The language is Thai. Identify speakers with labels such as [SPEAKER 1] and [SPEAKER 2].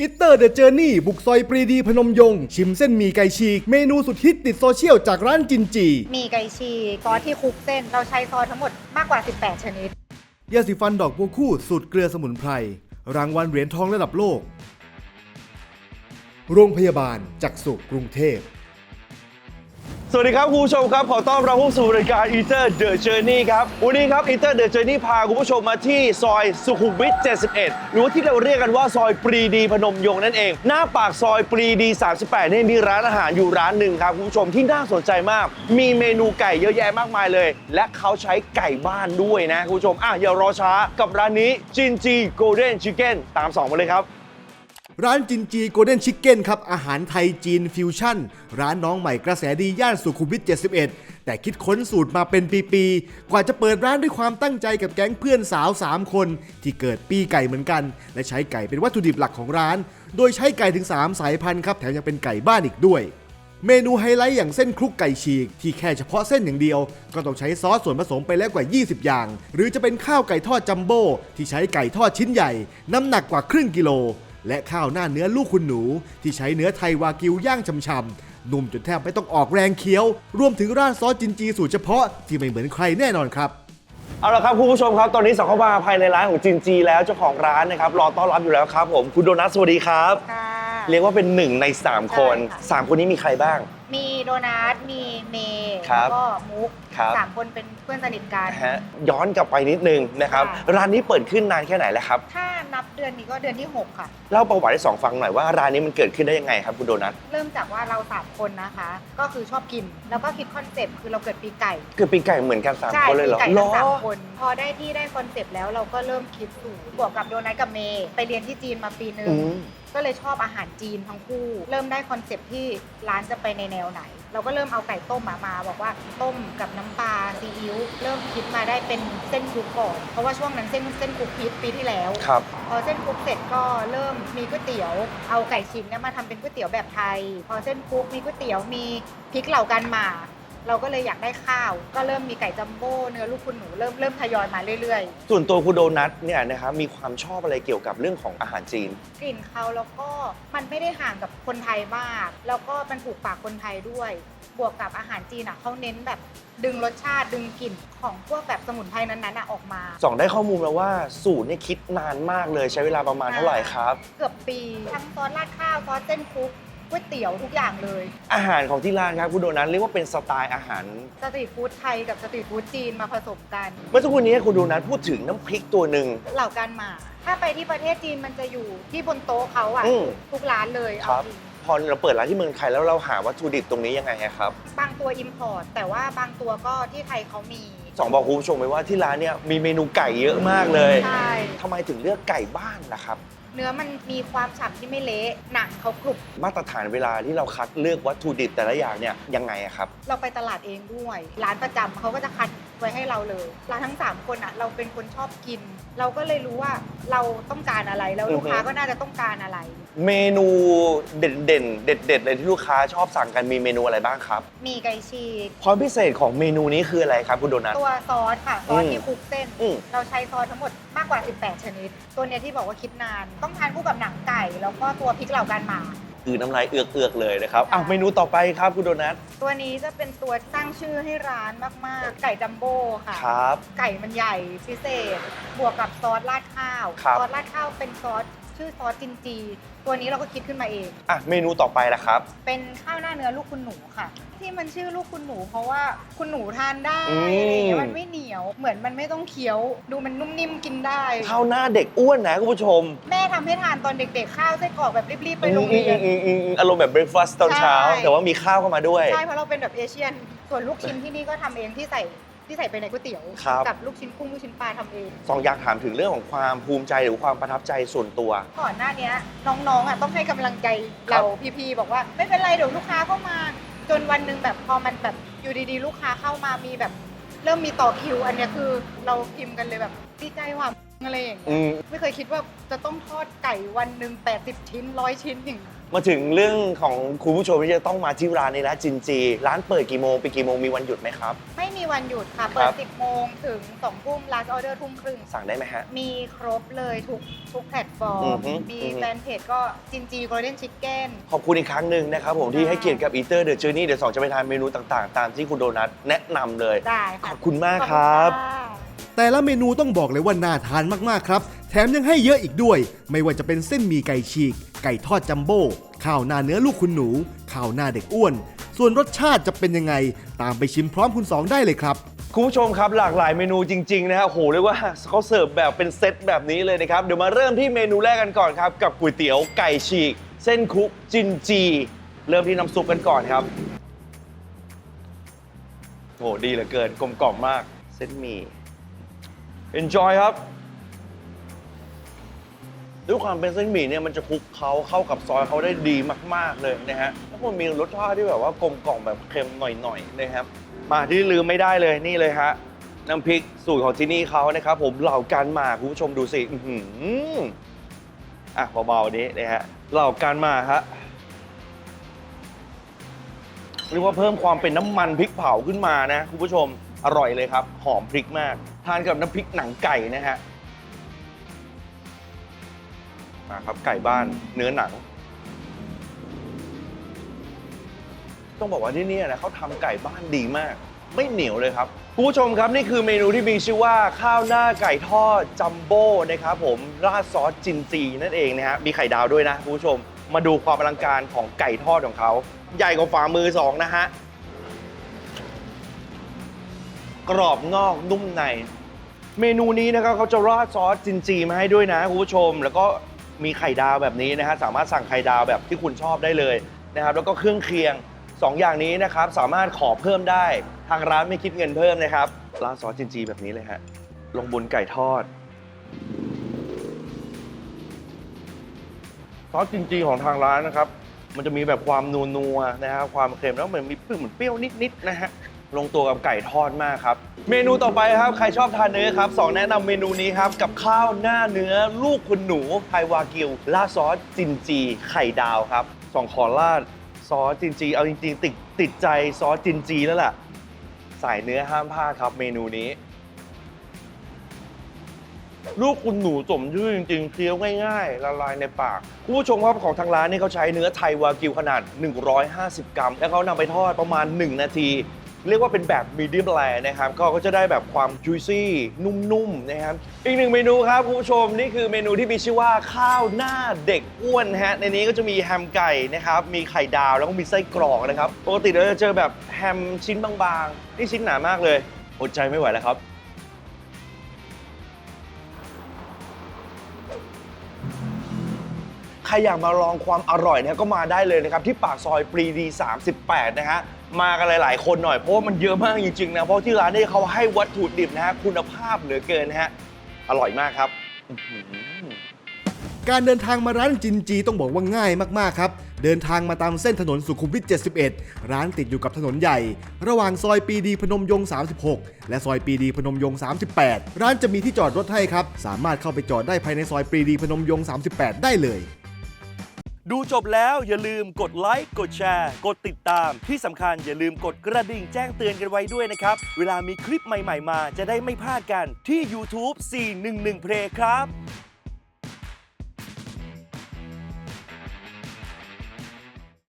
[SPEAKER 1] อิตเตอร์เดอะเจอร์นี่บุกซอยปรีดีพนมยงค์ชิมเส้นหมี่ไก่ฉีก เมนูสุดฮิตติดโซเชียลจากร้านจินจี
[SPEAKER 2] มีไก่ฉีกซอสที่คลุกเส้น เราใช้ซอสทั้งหมดมากกว่า 18 ชนิด
[SPEAKER 1] ยาสีฟันดอกบัวคู่สูตรเกลือสมุนไพร รางวัลเหรียญทองระดับโลก โรงพยาบาลจักษุกรุงเทพ
[SPEAKER 3] สวัสดีครับคุณผู้ชมครับขอต้อนรับเข้าสู่รายการ Eater The Journey ครับวันนี้ครับ Eater The Journey พาคุณผู้ชมมาที่ซอยสุขุมวิท 71 หรือว่าที่เราเรียกกันว่าซอยปรีดีพนมยงค์นั่นเอง หน้าปากซอยปรีดี 38เนี่ยมีร้านอาหารอยู่ร้านหนึ่งครับคุณผู้ชมที่น่าสนใจมาก มีเมนูไก่เยอะแยะมากมายเลย และเขาใช้ไก่บ้านด้วยนะคุณผู้ชมอะอย่ารอช้ากับร้านนี้จินจีโกลเด้นชิคเก้นตามสองมาเลยครับ
[SPEAKER 1] ร้านจินจีโกลเด้นชิคเก้นครับ อาหารไทยจีนฟิวชั่น ร้านน้องใหม่กระแสดีย่านสุขุมวิท 71 แต่คิดค้นสูตรมาเป็นปีๆ กว่าจะเปิดร้านด้วยความตั้งใจกับแก๊งเพื่อนสาว 3 คน ที่เกิดปีไก่เหมือนกัน และใช้ไก่เป็นวัตถุดิบหลักของร้าน โดยใช้ไก่ถึง 3 สายพันธุ์ครับ แถมยังเป็นไก่บ้านอีกด้วยเมนูไฮไลท์อย่างเส้นคลุกไก่ฉีก ที่แค่เฉพาะเส้นอย่างเดียว ก็ต้องใช้ซอสส่วนผสมไปแล้วกว่า 20 อย่าง หรือจะเป็นข้าวไก่ทอดจัมโบ้ที่ใช้ไก่ทอดชิ้นใหญ่ น้ำหนักกว่าครึ่งกิโล และข้าวหน้าเนื้อลูกคุณหนู ที่ใช้เนื้อไทยวากิวย่างช่ำๆนุ่มจนแทบไม่ต้องออกแรงเคี้ยว รวมถึงราดซอสจินจีสูตรเฉพาะที่ไม่เหมือนใครแน่นอนครับ
[SPEAKER 3] เอาละครับคุณผู้ชมครับตอนนี้สังเข้ามาภายในร้านของจินจีแล้วเจ้าของร้านนะครับรอต้อนรับอยู่แล้วครับผมคุณโดนัทสวัสดีครับ
[SPEAKER 2] ค่ะ
[SPEAKER 3] เรียกว่าเป็นหนึ่งใน3คน
[SPEAKER 2] ใช่ค่ะ
[SPEAKER 3] 3คนนี้มีใครบ้าง
[SPEAKER 2] มีโดนัท มีเมย์
[SPEAKER 3] ครั
[SPEAKER 2] แล้
[SPEAKER 3] บ
[SPEAKER 2] วก็มุก
[SPEAKER 3] ครับ
[SPEAKER 2] สามคนเป็นเพื่อนสนิทกัน
[SPEAKER 3] นะฮะย้อนกลับไปนิดนึงนะครับ
[SPEAKER 2] ค่ะ
[SPEAKER 3] ร้านนี้เปิดขึ้นนานแค่ไหนแล้วครับ
[SPEAKER 2] ถ้านับเดือนนี้ก็เดือนที่6ค่ะ
[SPEAKER 3] เล่าประวัติให้สองฟังหน่อยว่าร้านนี้มันเกิดขึ้นได้ยังไงครับคุณโดนัท
[SPEAKER 2] เริ่มจากว่าเราสามคนนะคะ ก็คือชอบกิน แล้วก็คิดคอนเซปต์คือเราเกิดปีไก่
[SPEAKER 3] เกิดปีไก่เหมือนกันสาม
[SPEAKER 2] ใช่
[SPEAKER 3] คนเลยเหรอ
[SPEAKER 2] ปีไก่
[SPEAKER 3] เหร
[SPEAKER 2] ทั้
[SPEAKER 3] อง
[SPEAKER 2] สามคน พอได้ที่ได้คอนเซปต์แล้วเราก็เริ่มคิดสูตรบวกกับโดนัทกับเมย์ไปเรียนที่จีนมาปีหนึ่ง
[SPEAKER 3] อืม
[SPEAKER 2] ก็เลยชอบอาหารจีนทั้งคู่ เริ่มได้คอนเซปต์ที่ร้านจะไปในแนวไหน เราก็เริ่มเอาไก่ต้มมามา บอกว่าต้มกับน้ำปลาซีอิ๊วเริ่มคิดมาได้เป็นเส้นคลุกก่อน เพราะว่าช่วงนั้นเส้นเส้นคลุกฮิตปีที่แล้ว
[SPEAKER 3] ครับ
[SPEAKER 2] พอเส้นคลุกเสร็จก็เริ่มมีก๋วยเตี๋ยวเอาไก่ชิ้นเนี่ยมาทำเป็นก๋วยเตี๋ยวแบบไทย พอเส้นคลุกมีก๋วยเตี๋ยวมีพริกเหล่ากันหมาเราก็เลยอยากได้ข้าว ก็เริ่มมีไก่จัมโบ้เนื้อลูกคุณหนูเริ่มเริ่มทยอยมาเรื่อยๆ
[SPEAKER 3] ส่วนตัวคุณโดนัทเนี่ยนะครับมีความชอบอะไรเกี่ยวกับเรื่องของอาหารจีน
[SPEAKER 2] กลิ่นเขาแล้วก็มันไม่ได้ห่างกับคนไทยมาก แล้วก็มันถูกปากคนไทยด้วย บวกกับอาหารจีนอะเขาเน้นแบบดึงรสชาติดึงกลิ่นของพวกแบบสมุนไพรนั้นๆอะออกมา
[SPEAKER 3] สองได้ข้อมูลมาว่าสูตรเนี่ยคิดนานมากเลยใช้เวลาประมาณเท่าไหร่ครับ
[SPEAKER 2] เกือบปีทั้งซอสราดข้าวซอสเส้นคลุกก๋วยเตี๋ยวทุกอย่างเลย
[SPEAKER 3] อาหารของที่ร้านครับคุณโดนัทเรียกว่าเป็นสไตล์อาหาร
[SPEAKER 2] สตรีทฟู้ดไทยกับสตรีทฟู้ดจีนมาผสมกัน
[SPEAKER 3] เมื่อสักครู่นี้คุณโดนัทพูดถึงน้ำพริกตัวหนึ่ง
[SPEAKER 2] เหล่ากันหมา ถ้าไปที่ประเทศจีนมันจะอยู่ที่บนโต๊ะเขาอะ
[SPEAKER 3] อืม
[SPEAKER 2] ทุกร้านเลย
[SPEAKER 3] ครับ
[SPEAKER 2] เอาจริง
[SPEAKER 3] พอเราเปิดร้านที่เมืองไทยแล้วเราหาวัตถุดิบตรงนี้ยังไงอะครับ
[SPEAKER 2] บางตัวอิมพอร์ตแต่ว่าบางตัวก็ที่ไทยเขามี
[SPEAKER 3] สองบอกคุณผู้ชมไปว่าที่ร้านเนี่ยมีเมนูไก่เยอะมากเลย
[SPEAKER 2] ใช่
[SPEAKER 3] ทำไมถึงเลือกไก่บ้านล่ะครับ
[SPEAKER 2] เนื้อมันมีความฉ่ำที่ไม่เละหนังเขากรุบ
[SPEAKER 3] มาตรฐานเวลาที่เราคัดเลือกวัตถุดิบแต่ละอย่างเนี่ยยังไงอะครับ
[SPEAKER 2] เราไปตลาดเองด้วย ร้านประจำเขาก็จะคัดไว้ให้เราเลยร้านทั้ง 3 คนอะเราเป็นคนชอบกิน เราก็เลยรู้ว่าเราต้องการอะไรแล้วลูกค้า
[SPEAKER 3] อือฮึ
[SPEAKER 2] ก็น่าจะต้องการอะไร
[SPEAKER 3] เมนูเด่นเด่นๆเด็ดเด็ดๆเลยที่ลูกค้าชอบสั่งกันมีเมนูอะไรบ้างครับ
[SPEAKER 2] มีไก่ฉีก
[SPEAKER 3] ความพิเศษของเมนูนี้คืออะไรครับคุณโดนัท
[SPEAKER 2] ตัวซอสค่ะซอส
[SPEAKER 3] อืม
[SPEAKER 2] ที่คลุกเส้น
[SPEAKER 3] อืม
[SPEAKER 2] เราใช้ซอสทั้งหมดมากกว่า 18 ชนิด ตัวเนี้ยที่บอกว่าคิดนาน ต้องทานคู่กับหนังไก่ แล้วก็ตัวพริกเหล่ากันหมา
[SPEAKER 3] คือน้ำลายเอือกๆเลยนะครับ
[SPEAKER 2] ใช่
[SPEAKER 3] อะเมนูต่อไปครับคุณโดนัท
[SPEAKER 2] ตัวนี้จะเป็นตัวสร้างชื่อให้ร้านมาก ๆ ไก่จัมโบ้ค่ะ
[SPEAKER 3] ครับ
[SPEAKER 2] ไก่มันใหญ่พิเศษ บวกกับซอสราดข้าว
[SPEAKER 3] ครับ
[SPEAKER 2] ซอสราดข้าวเป็นซอส ชื่อซอสจินจี ตัวนี้เราก็คิดขึ้นมาเอง
[SPEAKER 3] อะเมนูต่อไปล่ะครับ
[SPEAKER 2] เป็นข้าวหน้าเนื้อลูกคุณหนูค่ะ ที่มันชื่อลูกคุณหนู เพราะว่าคุณหนูทานได้
[SPEAKER 3] อืม
[SPEAKER 2] อะไรอย่างเงี้ยมันไม่เหนียว เหมือนมันไม่ต้องเคี้ยว ดูมันนุ่มนิ่มกินได้
[SPEAKER 3] ข้าวหน้าเด็กอ้วนนะคุณผู้ชม
[SPEAKER 2] แม่ทำให้ทานตอนเด็กๆ ข้าวไส้กรอกแบบรีบๆไปโรงเรียน
[SPEAKER 3] อืมอืมอืมอารมณ์แบบเบรคฟาสต์ตอนเช้า
[SPEAKER 2] ใช่
[SPEAKER 3] แต่ว่ามีข้าวเข้ามาด้วย
[SPEAKER 2] ใช่เพราะเราเป็นแบบเอเชียน ส่วนลูกชิ้นที่นี่ก็ทำเองที่ใส่ ที่ใส่ไปในก๋วยเตี๋ยว
[SPEAKER 3] ครับ
[SPEAKER 2] กับลูกชิ้นกุ้งลูกชิ้นปลาทำเอง
[SPEAKER 3] สองอยากถามถึงเรื่องของความภูมิใจหรือความประทับใจส่วนตัว
[SPEAKER 2] ก่อนหน้าเนี้ยน้องๆอะต้องให้กำลังใจเราพี่ๆบอกว่า ไม่เป็นไรเดี๋ยวลูกค้าเข้ามา จนวันหนึ่งแบบพอมันแบบอยู่ดีๆ ลูกค้าเข้ามามีแบบ เริ่มมีต่อคิว อันเนี้ยคือเราพิมพ์กันเลยแบบดีใจว่าอะไรอย่างเงี้
[SPEAKER 3] อื
[SPEAKER 2] ย
[SPEAKER 3] ม
[SPEAKER 2] ไม่เคยคิดว่าจะต้องทอดไก่วันหนึ่ง80 ชิ้นร้อยชิ้นอย่างเงี้ย
[SPEAKER 3] มาถึงเรื่องของคุณผู้ชมที่จะต้องมาที่ร้านนี้แล้วจินจี ร้านเปิดกี่โมงไปกี่โมงมีวันหยุดไหมครับ
[SPEAKER 2] ไม่มีวันหยุดค่ะ
[SPEAKER 3] ค
[SPEAKER 2] เปิ
[SPEAKER 3] รั
[SPEAKER 2] ด
[SPEAKER 3] บ
[SPEAKER 2] 10 โมงถึง2ทุ่ม last order ทุ่มครึ่ง
[SPEAKER 3] สั่งได้ไหมฮะ
[SPEAKER 2] มีครบเลยทุกทุกแพลตฟอร์
[SPEAKER 3] อื
[SPEAKER 2] ม
[SPEAKER 3] อฮึ
[SPEAKER 2] มี
[SPEAKER 3] อือฮึ
[SPEAKER 2] แฟนเพจก็จินจี golden chicken
[SPEAKER 3] ขอบคุณอีกครั้งหนึ่งนะครับผมที่
[SPEAKER 2] ค่ะ
[SPEAKER 3] ให้เกียรติกับ Eater The Journey เดี๋ยวสองจะไปทานเมนูต่างๆ ตามที่คุณโดนัทแนะนำเลย
[SPEAKER 2] ได้
[SPEAKER 3] ข
[SPEAKER 2] ค่ะ
[SPEAKER 3] อบคุณมาก
[SPEAKER 2] ขอณ
[SPEAKER 3] ครับ
[SPEAKER 2] ค่ะ
[SPEAKER 1] แต่ละเมนูต้องบอกเลยว่าน่าทานมาก ๆ ครับ แถมยังให้เยอะอีกด้วย ไม่ว่าจะเป็นเส้นมีไก่ฉีก ไก่ทอดจัมโบ้ข้าวหน้าเนื้อลูกคุณหนูข้าวหน้าเด็กอ้วน ส่วนรสชาติจะเป็นยังไง ตามไปชิมพร้อมคุณสองได้เลยครับ
[SPEAKER 3] คุณผู้ชมครับหลากหลายเมนูจริง ๆ นะฮะโหเรียกว่าเขาเสิร์ฟแบบเป็นเซตแบบนี้เลยนะครับ เดี๋ยวมาเริ่มที่เมนูแรกกันก่อนครับ กับก๋วยเตี๋ยวไก่ฉีก เส้นคลุกจินจี เริ่มที่น้ำซุปกันก่อนครับโหดีเหลือเกินกลมกล่อมมาก เส้นหมี่ enjoy ครับ ด้วยความเป็นเส้นหมี่เนี่ยมันจะคลุกเขาเข้ากับซอยเขาได้ดีมาก ๆเลยนะฮะแล้วมันมีรสชาติที่แบบว่ากลมกล่อมแบบเค็มหน่อยๆนะครับ มาที่ลืมไม่ได้เลยนี่เลยฮะน้ำพริกสูตรของที่นี่เขานะครับ ผมเหล่ากันหมากคุณผู้ชมดูสิอื้อหืออะเบาๆนี้นะฮะเหล่ากันหมากฮะเรียกว่าเพิ่มความเป็นน้ำมันพริกเผาขึ้นมานะคุณผู้ชมอร่อยเลยครับ หอมพริกมาก ทานกับน้ำพริกหนังไก่นะฮะ มาครับ ไก่บ้านเนื้อหนัง ต้องบอกว่าที่นี่นะเขาทำไก่บ้านดีมาก ไม่เหนียวเลยครับคุณผู้ชมครับนี่คือเมนูที่มีชื่อว่าข้าวหน้าไก่ทอดจัมโบ้นะครับผมราดซอสจินจีนั่นเองนะฮะมีไข่ดาวด้วยนะคุณผู้ชม มาดูความอลังการของไก่ทอดของเขาใหญ่กว่าฝ่ามือสองนะฮะกรอบนอกนุ่มใน เมนูนี้นะครับเขาจะราดซอสจินจีมาให้ด้วยนะคุณผู้ชม แล้วก็ มีไข่ดาวแบบนี้นะฮะสามารถสั่งไข่ดาวแบบที่คุณชอบได้เลยนะครับแล้วก็เครื่องเคียงสองอย่างนี้นะครับสามารถขอเพิ่มได้ทางร้านไม่คิดเงินเพิ่มนะครับราดซอสจินจีแบบนี้เลยฮะลงบนไก่ทอดซอสจินจีของทางร้านนะครับ มันจะมีแบบความนัวนัวๆนะครับความเค็มแล้วมันมีเปรี้ยวเหมือนเปรี้ยวนิดๆนะฮะลงตัวกับไก่ทอดมากครับ เมนูต่อไปครับ ใครชอบทานเนื้อครับสองแนะนำเมนูนี้ครับ กับข้าวหน้าเนื้อลูกคุณหนูไทวากิวราดซอสจินจีไข่ดาวครับสองขอราดซอสจินจี เอาจริงๆติดติดใจซอสจินจีแล้วล่ะ สายเนื้อห้ามพลาดครับเมนูนี้ ลูกคุณหนูสมชื่อจริงๆเคี้ยวง่ายๆ ละลายในปากคุณผู้ชมครับของทางร้านนี่เขาใช้เนื้อไทวากิวขนาด 150 กรัม แล้วเขานำไปทอดประมาณ 1 นาที เรียกว่าเป็นแบบมีเดียมแรนะครับก็ก็จะได้แบบความจุยซี่นุ่มๆนะครับอีกหนึ่งเมนูครับคุณผู้ชมนี่คือเมนูที่มีชื่อว่าข้าวหน้าเด็กอ้วนฮะในนี้ก็จะมีแฮมไก่นะครับมีไข่ดาวแล้วก็มีไส้กรอกนะครับปกติเราจะเจอแบบแฮมชิ้นบางๆนี่ชิ้นหนามากเลยอดใจไม่ไหวแล้วครับ รอยากมาลองความอร่อยเนี่ยก็มาได้เลยนะครับที่ปากซอยปรีดี 38 นะฮะมากันหลาย ๆ คนหน่อยเพราะว่ามันเยอะมากจริงๆนะเพราะที่ร้านนี้เขาให้วัตถุดิบนะฮะคุณภาพเหลือเกินนะฮะอร่อยมากครับ
[SPEAKER 1] การเดินทางมาร้านจินจีต้องบอกว่าง่ายมาก ๆ ครับ เดินทางมาตามเส้นถนนสุขุมวิท 71 ร้านติดอยู่กับถนนใหญ่ ระหว่างซอยปรีดีพนมยงค์36 และซอยปรีดีพนมยงค์38 ร้านจะมีที่จอดรถให้ครับ สามารถเข้าไปจอดได้ภายในซอยปรีดีพนมยงค์38 ได้เลย
[SPEAKER 4] ดูจบแล้วอย่าลืมกดไลค์ กดแชร์ กดติดตาม ที่สำคัญอย่าลืมกดกระดิ่งแจ้งเตือนกันไว้ด้วยนะครับ เวลามีคลิปใหม่ๆมา จะได้ไม่พลาดกันที่ YouTube 411 Play ครับ